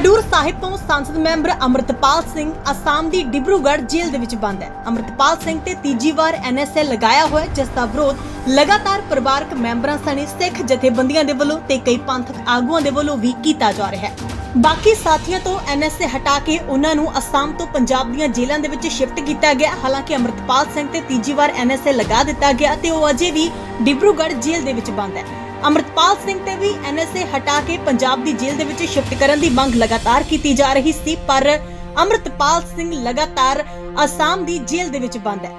ਖਡੂਰ ਸਾਹਿਬ ਤੋਂ ਸੰਸਦ ਮੈਂਬਰ ਅਮਰਤਪਾਲ ਸਿੰਘ ਅਸਾਮ ਦੀ ਡਿਬਰੂਗੜ੍ਹ ਜੇਲ੍ਹ ਦੇ ਵਿੱਚ ਬੰਦ ਹੈ। ਅਮਰਤਪਾਲ ਸਿੰਘ ਤੇ ਤੀਜੀ ਵਾਰ ਐਨਐਸਏ ਲਗਾਇਆ ਹੋਇਆ ਜਿਸ ਦਾ ਵਿਰੋਧ ਲਗਾਤਾਰ ਪਰਿਵਾਰਕ ਮੈਂਬਰਾਂ ਸਣੇ ਸਿੱਖ ਜਥੇਬੰਦੀਆਂ ਦੇ ਵੱਲੋਂ ਤੇ ਕਈ ਪੰਥਕ ਆਗੂਆਂ ਦੇ ਵੱਲੋਂ ਵੀ ਕੀਤਾ ਜਾ ਰਿਹਾ ਹੈ। ਬਾਕੀ ਸਾਥੀਆਂ ਤੋਂ ਐਨਐਸਏ ਹਟਾ ਕੇ ਉਹਨਾਂ ਨੂੰ ਅਸਾਮ ਤੋਂ ਪੰਜਾਬ ਦੀਆਂ ਜੇਲ੍ਹਾਂ ਦੇ ਵਿੱਚ ਸ਼ਿਫਟ ਕੀਤਾ ਗਿਆ। ਹਾਲਾਂਕਿ ਅਮਰਤਪਾਲ ਸਿੰਘ ਤੇ ਤੀਜੀ ਵਾਰ ਐਨਐਸਏ ਲਗਾ ਦਿੱਤਾ ਗਿਆ ਤੇ ਉਹ ਅਜੇ ਵੀ ਡਿਬਰੂਗੜ੍ਹ ਜੇਲ੍ਹ ਦੇ ਵਿੱਚ ਬੰਦ ਹੈ। ਅਮਰਤਪਾਲ ਸਿੰਘ ਤੇ ਵੀ ਐਨਐਸਏ ਹਟਾ ਕੇ ਪੰਜਾਬ ਦੀ ਜੇਲ੍ਹ ਦੇ ਵਿੱਚ ਸ਼ਿਫਟ ਕਰਨ ਦੀ ਮੰਗ ਲਗਾਤਾਰ ਕੀਤੀ ਜਾ ਰਹੀ ਸੀ, ਪਰ ਅਮਰਤਪਾਲ ਸਿੰਘ ਲਗਾਤਾਰ ਅਸਾਮ ਦੀ ਜੇਲ੍ਹ ਦੇ ਵਿੱਚ ਬੰਦ ਹੈ।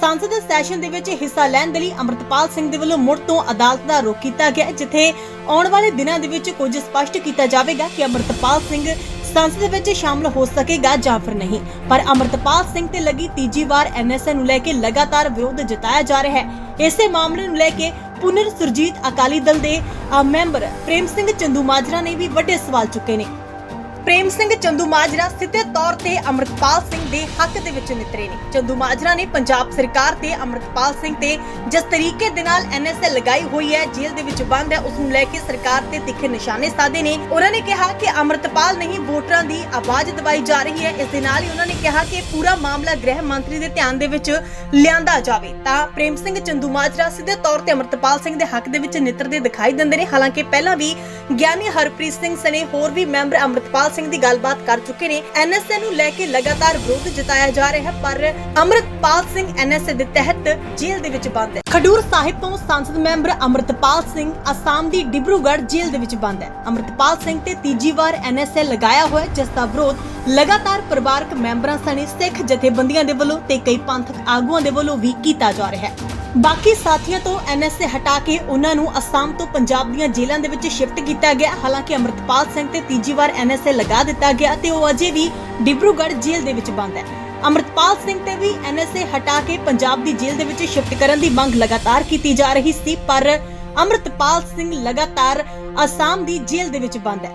ਸੰਸਦ ਸੈਸ਼ਨ ਦੇ ਵਿੱਚ ਹਿੱਸਾ ਲੈਣ ਦੇ ਲਈ ਅਮਰਤਪਾਲ ਸਿੰਘ ਦੇ ਵੱਲੋਂ ਮੁੜ ਤੋਂ ਅਦਾਲਤ ਦਾ ਰੁਖ ਕੀਤਾ ਗਿਆ, ਜਿੱਥੇ ਆਉਣ ਵਾਲੇ ਦਿਨਾਂ ਦੇ ਵਿੱਚ ਕੁਝ ਸਪਸ਼ਟ ਕੀਤਾ ਜਾਵੇਗਾ ਕਿ ਅਮਰਤਪਾਲ ਸਿੰਘ ਸੰਸਦ ਵਿੱਚ ਸ਼ਾਮਲ ਹੋ ਸਕੇਗਾ ਜਾਂ ਫਿਰ ਨਹੀਂ। ਪਰ ਅਮਰਤਪਾਲ ਸਿੰਘ ਤੇ ਲੱਗੀ ਤੀਜੀ ਵਾਰ ਐਨਐਸਏ ਨੂੰ ਲੈ ਕੇ ਲਗਾਤਾਰ ਵਿਰੋਧ ਜਤਾਇਆ ਜਾ ਰਿਹਾ ਹੈ। ਇਸੇ ਮਾਮਲੇ ਨੂੰ ਲੈ ਕੇ ਪੁਨਰ ਸੁਰਜੀਤ ਅਕਾਲੀ ਦਲ ਦੇ ਮੈਂਬਰ ਪ੍ਰੇਮ ਸਿੰਘ ਚੰਦੂ ਮਾਜਰਾ ਨੇ ਵੀ ਵੱਡੇ ਸਵਾਲ ਚੁੱਕੇ ਨੇ। ਪ੍ਰੇਮ ਸਿੰਘ ਚੰਦੂਮਾਜਰਾ ਸਿੱਧੇ ਤੌਰ ਤੇ ਅਮਰਤਪਾਲ ਸਿੰਘ ਦੇ ਹੱਕ ਦੇ ਵਿੱਚ ਨਿਤਰੇ ਨੇ। ਚੰਦੂ ਨੇ ਪੰਜਾਬ ਸਰਕਾਰ ਤੇ ਅਮਰਤਪਾਲ ਸਿੰਘ ਤੇ ਜਿਸ ਤਰੀਕੇ ਦੇ ਨਾਲ ਐਨਐਸਏ ਲਗਾਈ ਹੋਈ ਹੈ, ਜੇਲ੍ਹ ਦੇ ਵਿੱਚ ਬੰਦ ਹੈ ਉਸ ਨੂੰ ਲੈ ਕੇ ਸਰਕਾਰ ਤੇ ਤਿੱਖੇ ਨਿਸ਼ਾਨੇ ਸਾਧੇ ਨੇ। ਉਹਨਾਂ ਨੇ ਕਿਹਾ ਕਿ ਅਮਰਤਪਾਲ ਨਹੀਂ, ਵੋਟਰਾਂ ਦੀ ਆਵਾਜ਼ ਦਬਾਈ ਜਾ ਰਹੀ ਹੈ। ਇਸ ਦੇ ਨਾਲ ਹੀ ਉਹਨਾਂ ਨੇ ਕਿਹਾ ਕਿ ਪੂਰਾ ਮਾਮਲਾ ਗ੍ਰਹਿ ਮੰਤਰੀ ਦੇ ਧਿਆਨ ਦੇ ਵਿੱਚ ਲਿਆਂਦਾ ਜਾਵੇ। ਤਾਂ ਪ੍ਰੇਮ ਸਿੰਘ ਚੰਦੂਮਾਜਰਾ ਸਿੱਧੇ ਤੌਰ ਤੇ ਅਮਰਤਪਾਲ ਸਿੰਘ ਦੇ ਹੱਕ ਦੇ ਵਿੱਚ ਨਿੱਤਰਦੇ ਦਿਖਾਈ ਦਿੰਦੇ ਨੇ। ਹਾਲਾਂਕਿ ਪਹਿਲਾਂ ਵੀ ਗਿਆਨੀ ਹਰਪ੍ਰੀਤ ਸਿੰਘ ਸਣੇ ਹੋਰ ਵੀ ਮੈਂਬਰ ਅਮਰਤਪਾਲ ਸਿੰਘ ਦੀ ਗੱਲਬਾਤ ਕਰ ਚੁੱਕੇ ਨੇ। ਐਨਐਸਏ ਨੂੰ ਲੈ ਕੇ ਲਗਾਤਾਰ ਵਿਰੋਧ ਜਤਾਇਆ ਜਾ ਰਿਹਾ ਹੈ, ਪਰ ਅਮਰਤਪਾਲ ਸਿੰਘ ਐਨਐਸਏ ਦੇ ਤਹਿਤ ਜੇਲ੍ਹ ਦੇ ਵਿੱਚ ਬੰਦ ਹੈ। ਖਡੂਰ ਸਾਹਿਬ ਤੋਂ ਸੰਸਦ ਮੈਂਬਰ ਅਮਰਤਪਾਲ ਸਿੰਘ ਅਸਾਮ ਦੀ ਡਿਬਰੂਗੜ੍ਹ ਜੇਲ੍ਹ ਦੇ ਵਿੱਚ ਬੰਦ ਹੈ। ਅਮਰਤਪਾਲ ਸਿੰਘ ਤੇ ਤੀਜੀ ਵਾਰ ਐਨਐਸਏ ਲਗਾਇਆ ਹੋਇਆ ਜਿਸ ਦਾ ਵਿਰੋਧ ਲਗਾਤਾਰ ਪਰਿਵਾਰਕ ਮੈਂਬਰਾਂ ਸਣੇ ਸਿੱਖ ਜਥੇਬੰਦੀਆਂ ਦੇ ਵੱਲੋਂ ਤੇ ਕਈ ਪੰਥਕ ਆਗੂਆਂ ਦੇ ਵੱਲੋਂ ਵੀ ਕੀਤਾ ਜਾ ਰਿਹਾ ਹੈ। ਬਾਕੀ ਸਾਥੀਆਂ ਤੋਂ ਐਨਐਸਏ ਹਟਾ ਕੇ ਉਹਨਾਂ ਨੂੰ ਅਸਾਮ ਤੋਂ ਪੰਜਾਬ ਦੀਆਂ ਜੇਲ੍ਹਾਂ ਦੇ ਵਿੱਚ ਸ਼ਿਫਟ ਕੀਤਾ ਗਿਆ। ਹਾਲਾਂਕਿ ਅਮਰਤਪਾਲ ਸਿੰਘ ਤੇ ਤੀਜੀ ਵਾਰ ਐਨਐਸਏ ਲਗਾ ਦਿੱਤਾ ਗਿਆ ਤੇ ਉਹ ਅਜੇ ਵੀ ਡਿਬਰੂਗੜ੍ਹ ਜੇਲ੍ਹ ਦੇ ਵਿੱਚ ਬੰਦ ਹੈ। ਅਮਰਤਪਾਲ ਸਿੰਘ ਤੇ ਵੀ ਐਨਐਸਏ ਹਟਾ ਕੇ ਪੰਜਾਬ ਦੀ ਜੇਲ੍ਹ ਦੇ ਵਿੱਚ ਸ਼ਿਫਟ ਕਰਨ ਦੀ ਮੰਗ ਲਗਾਤਾਰ ਕੀਤੀ ਜਾ ਰਹੀ ਸੀ, ਪਰ ਅਮਰਤਪਾਲ ਸਿੰਘ ਲਗਾਤਾਰ ਅਸਾਮ ਦੀ ਜੇਲ੍ਹ ਦੇ ਵਿੱਚ ਬੰਦ ਹੈ।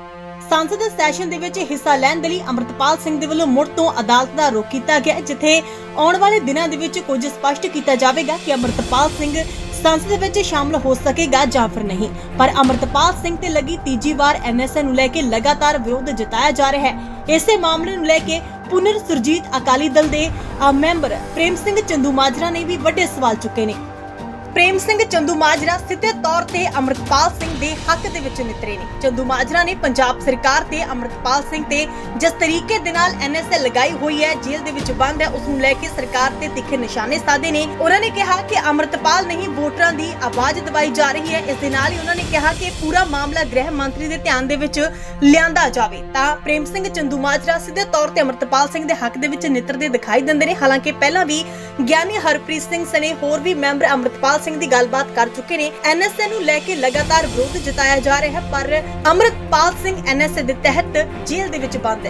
ਸੰਸਦ ਸੈਸ਼ਨ ਦੇ ਵਿੱਚ ਹਿੱਸਾ ਲੈਣ ਦੇ ਲਈ ਅਮਰਤਪਾਲ ਸਿੰਘ ਦੇ ਵੱਲੋਂ ਮੁੜ ਤੋਂ ਅਦਾਲਤ ਦਾ ਰੁਖ ਕੀਤਾ ਗਿਆ ਜਿੱਥੇ ਆਉਣ ਵਾਲੇ ਦਿਨਾਂ ਦੇ ਵਿੱਚ ਕੁਝ ਸਪਸ਼ਟ ਕੀਤਾ ਜਾਵੇਗਾ ਕਿ ਅਮਰਤਪਾਲ ਸਿੰਘ ਸੰਸਦ ਵਿੱਚ ਸ਼ਾਮਲ ਹੋ ਸਕੇਗਾ ਜਾਂ ਫਿਰ ਨਹੀਂ। ਪਰ ਅਮਰਤਪਾਲ ਸਿੰਘ ਤੇ ਲੱਗੀ ਤੀਜੀ ਵਾਰ ਐਨਐਸਏ ਨੂੰ ਲੈ ਕੇ ਲਗਾਤਾਰ ਵਿਰੋਧ ਜਤਾਇਆ ਜਾ ਰਿਹਾ ਹੈ। ਇਸੇ ਮਾਮਲੇ ਨੂੰ ਲੈ ਕੇ ਪੁਨਰ ਸੁਰਜੀਤ ਅਕਾਲੀ ਦਲ ਦੇ ਮੈਂਬਰ ਪ੍ਰੇਮ ਸਿੰਘ ਚੰਦੂਮਾਜਰਾ ਨੇ ਵੀ ਵੱਡੇ ਸਵਾਲ ਚੁੱਕੇ ਨੇ। ਪ੍ਰੇਮ ਸਿੰਘ ਚੰਦੂ ਮਾਜਰਾ ਸਿੱਧੇ ਤੌਰ ਤੇ ਅਮਰਤਪਾਲ ਸਿੰਘ ਦੇ ਹੱਕ ਦੇ ਵਿੱਚ ਨਿਤਰੇ ਨੇ। ਚੰਦੂ ਮਾਜਰਾ ਨੇ ਪੰਜਾਬ ਸਰਕਾਰ ਤੇ ਅਮਰਤਪਾਲ ਸਿੰਘ ਤੇ ਜਿਸ ਤਰੀਕੇ ਦੇ ਨਾਲ ਐਨਐਸਏ ਲਗਾਈ ਹੋਈ ਹੈ, ਜੇਲ੍ਹ ਦੇ ਵਿੱਚ ਬੰਦ ਹੈ, ਉਸ ਨੂੰ ਲੈ ਕੇ ਸਰਕਾਰ ਤੇ ਤਿੱਖੇ ਨਿਸ਼ਾਨੇ ਸਾਧੇ ਨੇ। ਉਹਨਾਂ ਨੇ ਕਿਹਾ ਕਿ ਅਮਰਤਪਾਲ ਨਹੀਂ, ਵੋਟਰਾਂ ਦੀ ਆਵਾਜ਼ ਦਬਾਈ ਜਾ ਰਹੀ ਹੈ। ਇਸ ਦੇ ਨਾਲ ਹੀ ਉਹਨਾਂ ਨੇ ਕਿਹਾ ਕਿ ਪੂਰਾ ਮਾਮਲਾ ਗ੍ਰਹਿ ਮੰਤਰੀ ਦੇ ਧਿਆਨ ਦੇ ਵਿੱਚ ਲਿਆਂਦਾ ਜਾਵੇ। ਤਾਂ ਪ੍ਰੇਮ ਸਿੰਘ ਚੰਦੂ ਮਾਜਰਾ ਸਿੱਧੇ ਤੌਰ ਤੇ ਅਮਰਤਪਾਲ ਸਿੰਘ ਦੇ ਹੱਕ ਦੇ ਵਿੱਚ ਨਿਤਰਦੇ ਦਿਖਾਈ ਦਿੰਦੇ ਨੇ। ਹਾਲਾਂਕਿ ਪਹਿਲਾਂ ਵੀ ਗਿਆਨੀ ਹਰਪ੍ਰੀਤ ਸਿੰਘ ਸਣੇ ਹੋਰ ਵੀ ਮੈਂਬਰ ਅਮਰਤਪਾਲ ਸਿੰਘ ਦੀ ਗੱਲਬਾਤ ਕਰ ਚੁੱਕੇ ਨੇ। ਐਨਐਸਏ ਨੂੰ ਲੈ ਕੇ ਲਗਾਤਾਰ ਵਿਰੋਧ ਜਤਾਇਆ ਜਾ ਰਿਹਾ ਹੈ, ਪਰ ਅਮਰਤਪਾਲ ਸਿੰਘ ਐਨਐਸਏ ਦੇ ਤਹਿਤ ਜੇਲ੍ਹ ਦੇ ਵਿੱਚ ਬੰਦ ਹੈ।